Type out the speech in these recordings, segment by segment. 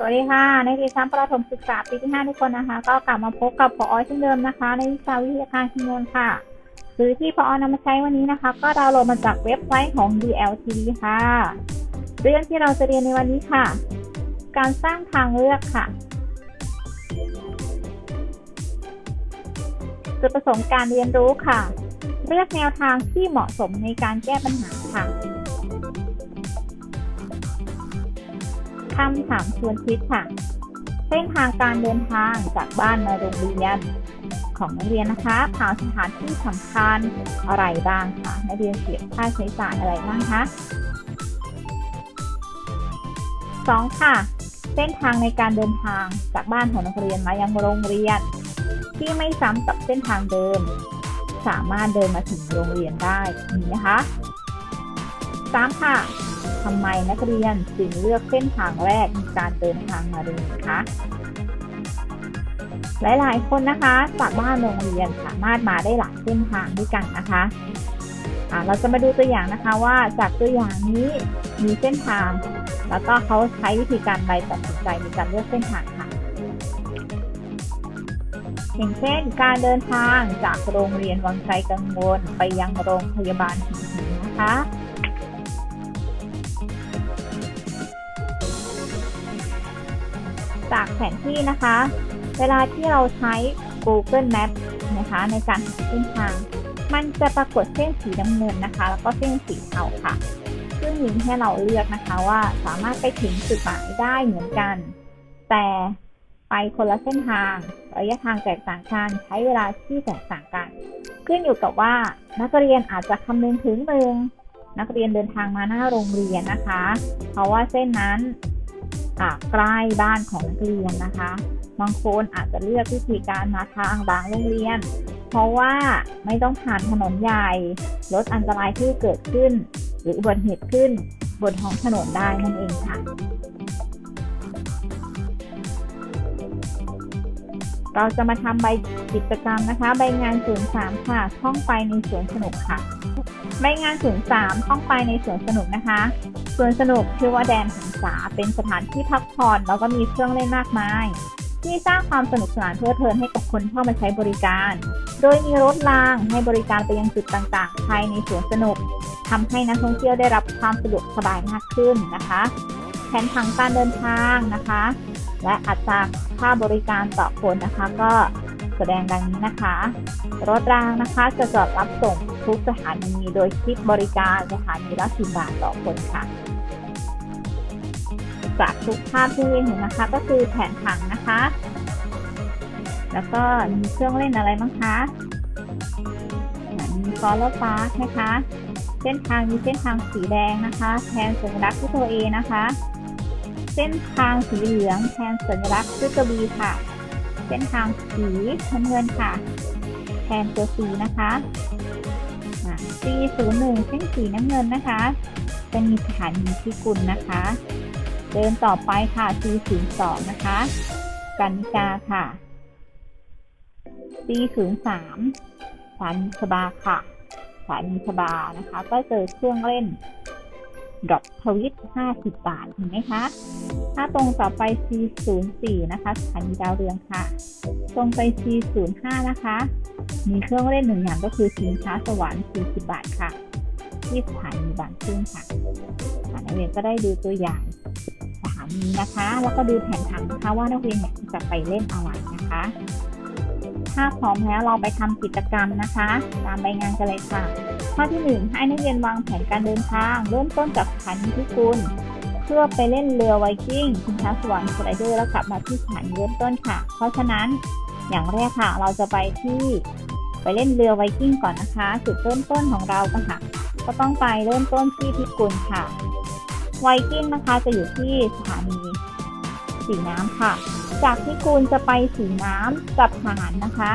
สวัสดีค่ะ ในปีชั้นประถมศึกษาปีที่ 5 ทุกคนนะคะ ก็กลับมาพบกับพอเช่นเดิมนะคะ ในวิชาวิทยาการคำนวณค่ะหรือที่พอนำมาใช้วันนี้นะคะ ก็ดาวน์โหลดมาจากเว็บไซต์ของ DLTV ค่ะ เรื่องที่เราจะเรียนในวันนี้ค่ะ การสร้างทางเลือกค่ะจุดประสงค์การเรียนรู้ค่ะ เลือกแนวทางที่เหมาะสมในการแก้ปัญหาค่ะ คำถามชวนคิดค่ะ เส้นทางการเดินทางจากบ้านมาโรงเรียนของนักเรียนนะคะผ่านสถานที่สำคัญอะไรบ้างคะนักเรียนเสียค่าใช้จ่ายอะไรบ้างคะสองค่ะ เส้นทางในการเดินทางจากบ้านของนักเรียนมายังโรงเรียน ที่ไม่ซ้ำกับเส้นทางเดิม สามารถเดินมาถึงโรงเรียนได้มีนะคะ สามค่ะทำไมนักเรียนจึงเลือกเส้นทางแรกในการเดินทางมาเรียนคะหลายๆ คนนะคะจากบ้านโรงเรียนสามารถมาได้หลายเส้นทางด้วยกันนะคะอ่าเราจะมาดูตัวอย่างนะคะว่าจากตัวอย่างนี้มีเส้นทาง แล้วก็เขาใช้วิธีการใดตัดสินใจในการเลือกเส้นทางค่ะอย่างเช่น การเดินทางจากโรงเรียนวังไกลกังวลไปยังโรงพยาบาลหินหินนะคะ จากแผนที่นะคะ เวลาที่เราใช้ Google Map นะคะในการหาเส้นทาง มันจะปรากฏเส้นสีน้ำเงินนะคะ แล้วก็เส้นสีเทาค่ะ ซึ่งมีให้เราเลือกนะคะว่าสามารถไปถึงจุดหมายได้เหมือนกัน แต่ไปคนละเส้นทางระยะทางแตกต่างกันใช้เวลาที่แตกต่างกัน ขึ้นอยู่กับว่านักเรียนอาจจะคำนึงถึงหนึ่งนักเรียนเดินทางมาหน้าโรงเรียนนะคะ เพราะว่าเส้นนั้น ใกล้บ้านของนักเรียนนะคะ บางคนอาจจะเลือกวิธีการมาทางบางโรงเรียน เพราะว่าไม่ต้องผ่านถนนใหญ่ลดอันตรายที่เกิดขึ้น หรืออุบัติเหตุขึ้นบนท้องถนนได้นั่นเองค่ะ เราจะมาทำใบกิจกรรมนะคะ ใบงาน03ค่ะท่องไปในสวนสนุกค่ะ ใบงาน03ท่องไปในสวนสนุกนะคะ สวนสนุกชื่อว่าแดนหันษาเป็นสถานที่พักผ่อนแล้วก็มีเครื่องเล่นมากมาย ที่สร้างความสนุกสนานเพลิดเพลินให้กับคนเข้ามาใช้บริการ โดยมีรถรางให้บริการไปยังจุดต่างๆ ภายในสวนสนุกทำให้นักท่องเที่ยวได้รับความสะดวกสบายมากขึ้นนะคะ แผนผังการเดินทางนะคะ และอัตราค่าบริการต่อคนนะคะก็แสดงดังนี้นะคะ รถรางนะคะจะจอดรับส่งทุกสถานีโดยคิดบริการสถานีละสิบบาทต่อคนค่ะ จากทุกภาพที่เห็นนะคะ ก็คือแผนผังนะคะ แล้วก็มีเครื่องเล่นอะไรบ้างคะมีฟอลโล่พาร์คนะคะ เส้นทางมีเส้นทางสีแดงนะคะ แทนสัญลักษณ์ที่ตัว A นะคะ เส้นทางสีเหลืองแทนสัญลักษณ์ที่ตัว B ค่ะ เส้นทางสีน้ำเงินค่ะ แทนตัว C นะคะ C01 เส้นสีน้ำเงินนะคะจะมีสถานีที่กุลนะคะ เดินต่อไปค่ะ C02 นะคะ กันกาค่ะ C03 สานีชบาค่ะสานีชบานะคะ ก็เจอเครื่องเล่นดรอปทวิต50 บาท เห็นไหมคะ ถ้าตรงต่อไป C04 นะคะสถานีดาวเรืองค่ะ ตรงไป C05 นะคะ มีเครื่องเล่นหนึ่งอย่างก็คือชิงช้าสวรรค์ 40 บาทค่ะ ที่สถานีบางซื่อค่ะนักเรียนก็ได้ดูตัวอย่าง สถานีนะคะ แล้วก็ดูแผนผังนะคะว่านักเรียนจะไปเล่นอะไรนะคะ ถ้าพร้อมแล้วเราไปทำกิจกรรมนะคะ ตามใบงานกันเลยค่ะ ข้อที่ 1 ให้นักเรียนวางแผนการเดินทาง เริ่มต้นจากสถานีพิกุลเพื่อไปเล่นเรือไวกิ้งชิงช้าสวรรค์สไลเดอร์แล้วกลับมาที่สถานีเริ่มต้นค่ะ เพราะฉะนั้นอย่างแรกค่ะ เราจะไปที่ไปเล่นเรือไวกิ้งก่อนนะคะ จุดเริ่มต้นของเราก็ค่ะ ก็ต้องไปเริ่มต้นที่พิกุลค่ะ ไวกิ้งนะคะจะอยู่ที่สถานีสีน้ำค่ะ จากพิกุลจะไปสีน้ำกับหานนะคะ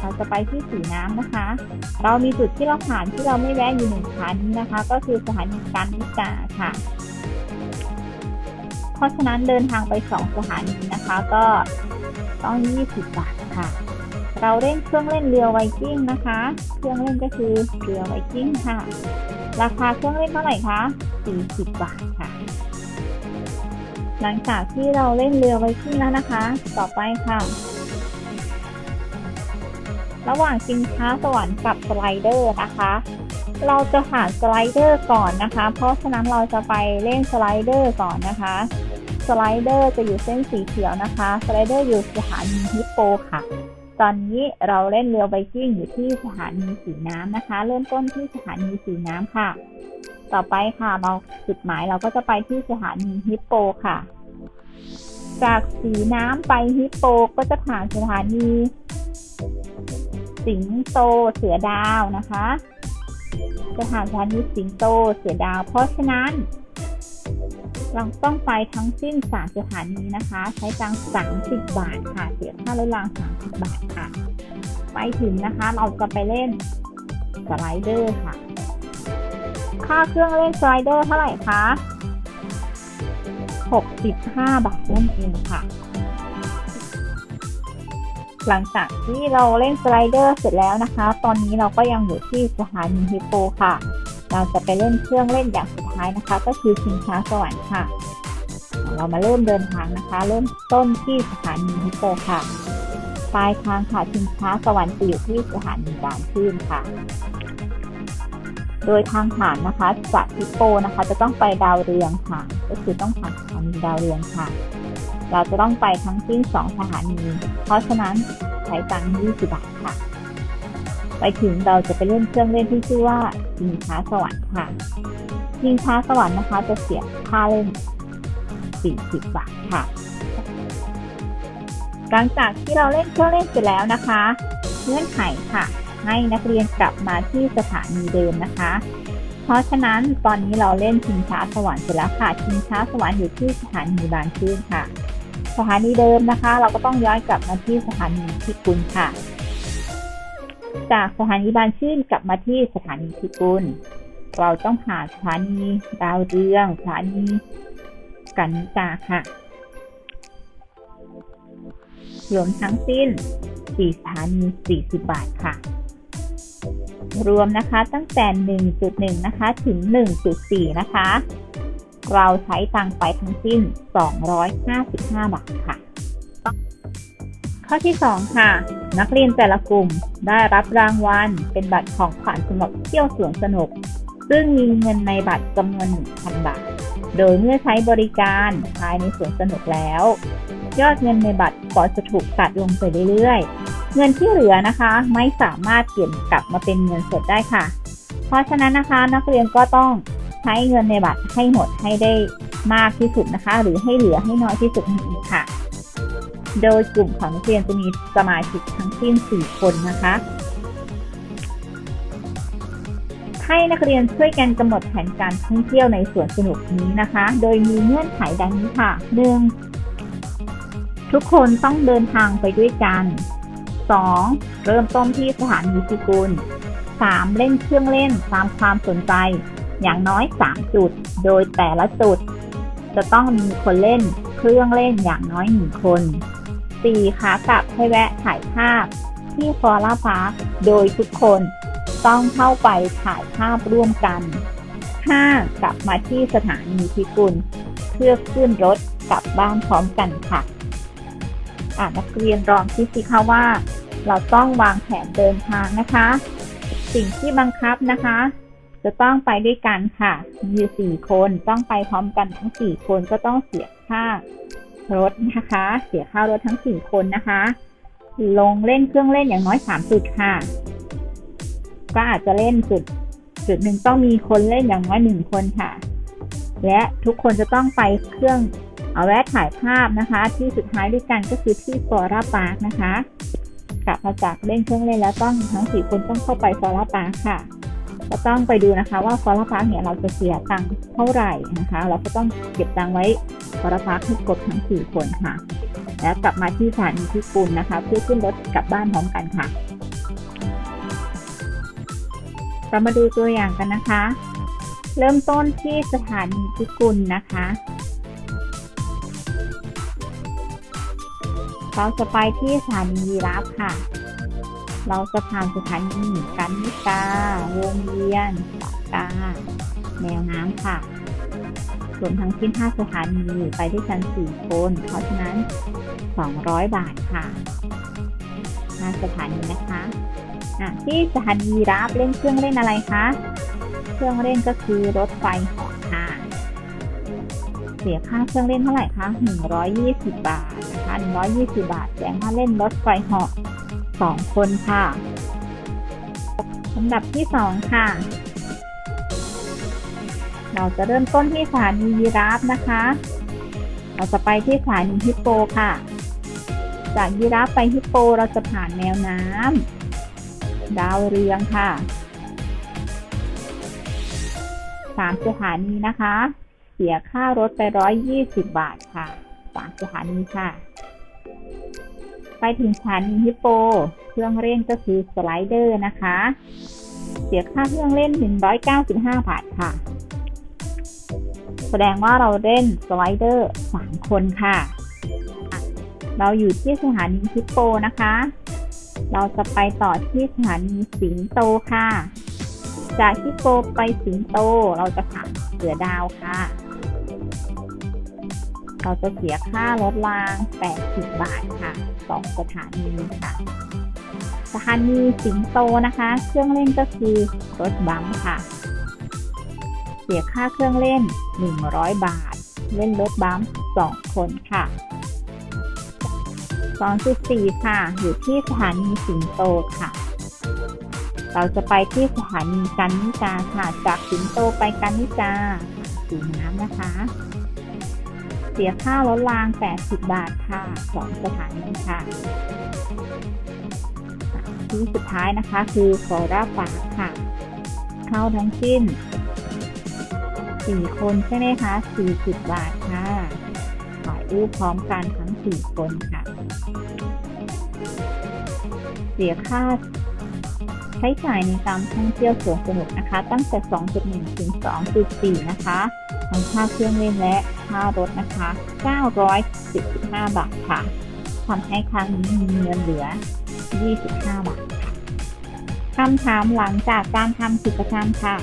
เราจะไปที่สีน้ำนะคะ เรามีจุดที่เราผ่านที่เราไม่แวะอยู่หนึ่งสถานีนะคะ ก็คือสถานีการนิกาค่ะ เพราะฉะนั้นเดินทางไปสองสถานีนะคะ ก็ต้อง 20 บาทค่ะ เราเล่นเครื่องเล่นเรือไวกิ้งนะคะ เครื่องเล่นก็คือเรือไวกิ้งค่ะ ราคาเครื่องเล่นเท่าไหร่คะ 40 บาทค่ะ หลังจากที่เราเล่นเรือไวกิ้งแล้วนะคะ ต่อไปค่ะ ระหว่างชิงช้าสวรรค์กับสไลเดอร์นะคะ เราจะผ่านสไลเดอร์ก่อนนะคะ เพราะฉะนั้นเราจะไปเล่นสไลเดอร์ก่อนนะคะ สไลเดอร์จะอยู่เส้นสีเขียวนะคะ สไลเดอร์อยู่สถานีฮิปโปค่ะ ตอนนี้เราเล่นเรือไวกิ้งอยู่ที่สถานีสีน้ำนะคะ เริ่มต้นที่สถานีสีน้ำค่ะ ต่อไปค่ะเราจุดหมายเราก็จะไปที่สถานีฮิปโปค่ะ จากสีน้ำไปฮิปโปก็จะผ่านสถานี สิงโตเสือดาวนะคะจะผ่านสถานีสิงโตเสือดาว เพราะฉะนั้น เราต้องไปทั้งสิ้นสามสถานีนะคะ ใช้ตังค์สามสิบบาทค่ะ เสียค่ารถรางสามสิบบาทค่ะ ไปถึงนะคะ เราจะไปเล่นสไลเดอร์ค่ะ ค่าเครื่องเล่นสไลเดอร์เท่าไหร่คะ 65 บาทนั่นเองค่ะ หลังจากที่เราเล่นสไลเดอร์เสร็จแล้วนะคะ ตอนนี้เราก็ยังอยู่ที่สถานีฮิปโปค่ะ เราจะไปเล่นเครื่องเล่นอย่างส ท้ายนะคะ ก็คือชิงช้าสวรรค์ค่ะ เรามาเริ่มเดินทางนะคะ เริ่มต้นที่สถานีฮิปโปค่ะปลายทางค่ะชิงช้าสวรรค์จะอยู่ที่สถานีบางชื่นค่ะ โดยทางผ่านนะคะจากฮิปโปนะคะ จะต้องไปดาวเรืองค่ะ ก็คือต้องผ่านสถานีดาวเรืองค่ะ เราจะต้องไปทั้งสิ้นสองสถานี เพราะฉะนั้นใช้ตังค์20บาทค่ะไปถึงเราจะไปเล่นเครื่องเล่นที่ชื่อว่าชิงช้าสวรรค์ค่ะ ชิงช้าสวรรค์นะคะ จะเสียค่าเล่น 40 บาทค่ะ หลังจากที่เราเล่นเครื่องเล่นเสร็จแล้วนะคะเงื่อนไขค่ะ ให้นักเรียนกลับมาที่สถานีเดิมนะคะ เพราะฉะนั้นตอนนี้เราเล่นชิงช้าสวรรค์เสร็จแล้วค่ะชิงช้าสวรรค์อยู่ที่สถานีบางชื่นค่ะ สถานีเดิมนะคะ เราก็ต้องย้อนกลับมาที่สถานีพิกุลค่ะ จากสถานีบางชื่นกลับมาที่สถานีพิกุล เราต้องผ่านสถานีดาวเรืองสถานีกันนิกาค่ะรวมทั้งสิ้น 4 สถานี 40 บาทค่ะ รวมนะคะตั้งแต่ 1.1 นะคะ ถึง 1.4 นะคะ เราใช้ตังไปทั้งสิ้น 255 บาทค่ะ ข้อที่ 2 ค่ะ นักเรียนแต่ละกลุ่มได้รับรางวัลเป็นบัตรของขวัญสำหรับเที่ยวสวนสนุก ซึ่งมีเงินในบัตรจำนวน 1,000 บาท โดยเมื่อใช้บริการภายในสวนสนุกแล้ว ยอดเงินในบัตรก็จะถูกตัดลงไปเรื่อยๆ เงินที่เหลือนะคะไม่สามารถเปลี่ยนกลับมาเป็นเงินสดได้ค่ะ เพราะฉะนั้นนะคะนักเรียนก็ต้องใช้เงินในบัตรให้หมดให้ได้มากที่สุดนะคะ หรือให้เหลือให้น้อยที่สุดนั่นเองค่ะ โดยกลุ่มของนักเรียนจะมีสมาชิกทั้งสิ้น 4 คนนะคะ ให้นักเรียนช่วยกันกำหนดแผนการท่องเที่ยวในสวนสนุกนี้นะคะ โดยมีเงื่อนไขดังนี้ค่ะ 1. ทุกคนต้องเดินทางไปด้วยกัน 2. เริ่มต้นที่สถานีพิกุล 3. เล่นเครื่องเล่นตามความสนใจ อย่างน้อย 3 จุด โดยแต่ละจุด จะต้องมีคนเล่นเครื่องเล่นอย่างน้อย 1 คน 4. ขากลับให้แวะถ่ายภาพที่ฟอร่าพาร์คโดยทุกคน ต้องเข้าไปถ่ายภาพร่วมกัน 5. กลับมาที่สถานีพิกุล เพื่อขึ้นรถกลับบ้านพร้อมกันค่ะอานักเรียนลองคิดสิคะว่า เราต้องวางแผนเดินทางนะคะ สิ่งที่บังคับนะคะ จะต้องไปด้วยกันค่ะ มีอสี่คนต้องไปพร้อมกันทั้งสี่คนก็ต้องเสียค่ารถนะคะ เสียค่ารถทั้งสี่คนนะคะ ลงเล่นเครื่องเล่นอย่างน้อยสามจุดค่ะ ก็อาจจะเล่นจุดจุดหนึ่งต้องมีคนเล่นอย่างน้อยหนึ่งคนค่ะ และทุกคนจะต้องไปเครื่องเอาแวะถ่ายภาพนะคะ ที่สุดท้ายด้วยกันก็คือที่ฟอร่าพาร์คนะคะกลับมาจากเล่นเครื่องเล่นแล้วต้องทั้งสี่คนต้องเข้าไปฟอร่าพาร์คค่ะก็ต้องไปดูนะคะว่าฟอร่าพาร์คเนี่ยเราจะเสียตังค์เท่าไหร่นะคะ เราก็ต้องเก็บตังค์ไว้ฟอร่าพาร์คให้ครบทั้งสี่คนค่ะ แล้วกลับมาที่สถานีพิกุลนะคะเพื่อขึ้นรถกลับบ้านพร้อมกันค่ะ เรามาดูตัวอย่างกันนะคะ เริ่มต้นที่สถานีพิกุลนะคะเราจะไปที่สถานียีราฟค่ะ เราจะผ่านสถานีกันนิกาวงเวียนปากกาแนวน้ำค่ะรวมทั้งสิ้น5สถานีไปด้วยกัน4คนเพราะฉะนั้น 200 บาทค่ะ5สถานีนะคะ อะที่สถานีรับเล่นเครื่องเล่นอะไรคะ เครื่องเล่นก็คือรถไฟเหาะค่ะ เสียค่าเครื่องเล่นเท่าไหร่คะ120 บาทนะคะ120 บาทแสดงว่าเล่นรถไฟเหาะ2คนค่ะลำดับที่2ค่ะ เราจะเริ่มต้นที่สถานียีราฟนะคะ เราจะไปที่สถานีฮิปโปค่ะ จากยีราฟไปฮิปโปเราจะผ่านแมวน้ำ ดาวเรืองค่ะสามสถานีนะคะ เสียค่ารถไปร้อยยี่สิบบาทค่ะสามสถานีค่ะ ไปถึงสถานีฮิปโป เครื่องเล่นก็คือสไลเดอร์นะคะ เสียค่าเครื่องเล่น195บาทค่ะ แสดงว่าเราเล่นสไลเดอร์3คนค่ะ เราอยู่ที่สถานีฮิปโปนะคะ เราจะไปต่อที่สถานีสิงโตค่ะ จากฮิปโปไปสิงโตเราจะผ่านเสือดาวค่ะ เราจะเสียค่ารถราง 80 บาทค่ะสองสถานีค่ะ สถานีสิงโตนะคะ เครื่องเล่นก็คือรถบัมป์ค่ะ เสียค่าเครื่องเล่น 100 บาท เล่นรถบัมป์2คนค่ะ 2.4 ค่ะ อยู่ที่สถานีสิงโตค่ะ เราจะไปที่สถานีกันนิกาค่ะ จากสิงโตไปกันนิกาสีน้ำนะคะ เสียค่ารถราง 80 บาทค่ะสองสถานีค่ะ ที่สุดท้ายนะคะคือโคราฟาค่ะ เข้าทั้งสิ้น 4 คนใช่ไหมคะ40 บาทค่ะถ่ายรูปพร้อมกันทั้ง 4 คนค่ะ เสียค่าใช้จ่ายในการท่องเที่ยวสวนสนุกนะคะ ตั้งแต่ 2.1 ถึง 2.4 นะคะทั้งค่าเครื่องเล่นและค่ารถนะคะ915บาทค่ะทำให้ครั้งนี้มีเงินเหลือ 25 บาทค่ะคำถามหลังจากการทำกิจกรรมค่ะ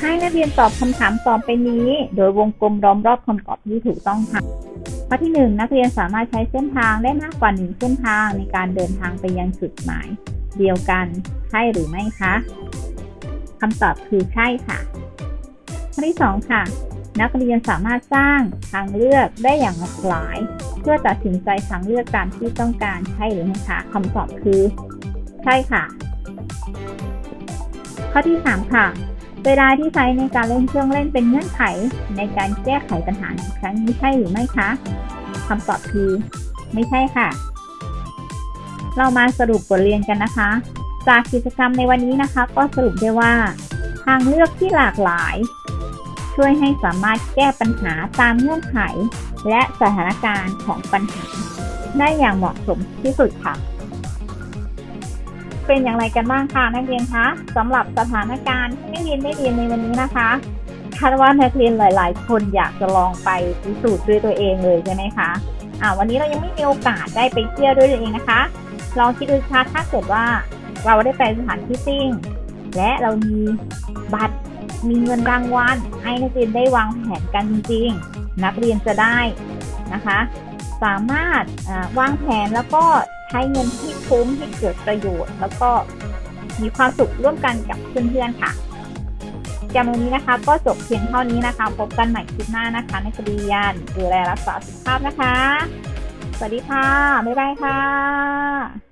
ให้นักเรียนตอบคำถามต่อไปนี้ โดยวงกลมล้อมรอบคำตอบที่ถูกต้องค่ะ ข้อที่หนึ่งนักเรียนสามารถใช้เส้นทางได้มากกว่าหนึ่งเส้นทางในการเดินทางไปยังจุดหมาย เดียวกันใช่หรือไม่คะคำตอบคือใช่ค่ะ ข้อที่สองค่ะ นักเรียนสามารถสร้างทางเลือกได้อย่างหลากหลาย เพื่อตัดสินใจทางเลือกตามที่ต้องการใช่หรือไม่คะคำตอบคือ ใช่ค่ะ ข้อที่สามค่ะ เวลาที่ใช้ในการเล่นเครื่องเล่นเป็นเงื่อนไข ในการแก้ไขปัญหาในครั้งนี้ใช่หรือไม่คะคำตอบคือ ไม่ใช่ค่ะ เรามาสรุปบทเรียนกันนะคะ จากกิจกรรมในวันนี้นะคะ ก็สรุปได้ว่า ทางเลือกที่หลากหลาย ช่วยให้สามารถแก้ปัญหาตามเงื่อนไข และสถานการณ์ของปัญหา ได้อย่างเหมาะสมที่สุดค่ะ เป็นอย่างไรกันบ้างคะนักเรียนคะสำหรับสถานการณ์ที่นักเรียนได้เรียนในวันนี้นะคะคาดว่านักเรียนหลาย ๆ คนอยากจะลองไปพิสูจน์ด้วยตัวเองเลยใช่ไหมคะอ่าวันนี้เรายังไม่มีโอกาสได้ไปเที่ยวด้วยตัวเองนะคะลองคิดดูค่ะถ้าเกิดว่าเราได้ไปสถานที่จริงและเรามีบัตรมีเงินรางวัลให้นักเรียนได้วางแผนกันจริง ๆ นักเรียนจะได้นะคะ สามารถวางแผนแล้วก็ใช้เงินที่ คุ้มให้เกิดประโยชน์ แล้วก็มีความสุขร่วมกันกับเพื่อนๆค่ะจำวันนี้นะคะ ก็จบเพียงเท่านี้นะคะ พบกันใหม่คลิปหน้านะคะ ในคดียานดูแลรักษาสุขภาพนะคะ สวัสดีค่ะ บ๊ายบายค่ะ